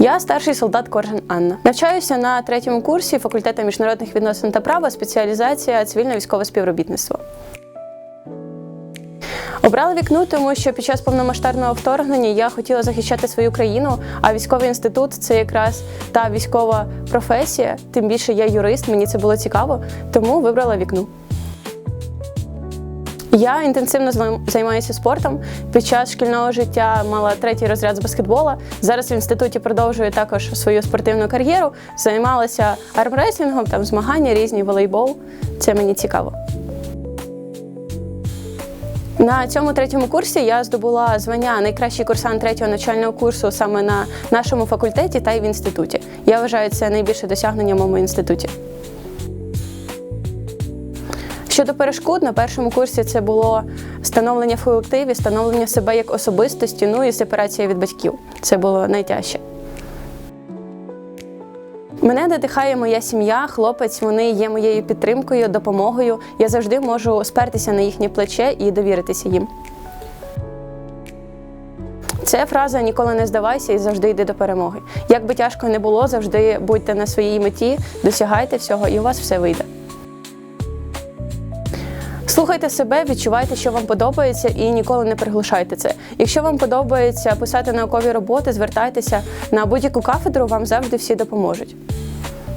Я старший солдат Коржан Анна. Навчаюся на третьому курсі факультету міжнародних відносин та права, спеціалізація цивільне військове співробітництво. Обрала вікно, тому що під час повномасштабного вторгнення я хотіла захищати свою країну, а військовий інститут це якраз та військова професія. Тим більше я юрист, мені це було цікаво, тому вибрала вікно. Я інтенсивно займ- займаюся спортом. Під час шкільного життя мала третій розряд з баскетбола. Зараз в інституті продовжую також свою спортивну кар'єру. Займалася армреслінгом, там змагання різні, волейбол. Це мені цікаво. На цьому третьому курсі я здобула звання найкращий курсант третього навчального курсу саме на нашому факультеті та й в інституті. Я вважаю це найбільше досягнення в моєму інституті. Щодо перешкод, на першому курсі це було становлення в колективі, становлення себе як особистості, ну і сепарація від батьків. Це було найтяжче. Мене надихає моя сім'я, хлопець. Вони є моєю підтримкою, допомогою. Я завжди можу спертися на їхнє плече і довіритися їм. Це фраза ніколи не здавайся і завжди йди до перемоги. Як би тяжко не було, завжди будьте на своїй меті, досягайте всього, і у вас все вийде. Слухайте себе, відчувайте, що вам подобається, і ніколи не приглушайте це. Якщо вам подобається писати наукові роботи, звертайтеся на будь-яку кафедру, вам завжди всі допоможуть.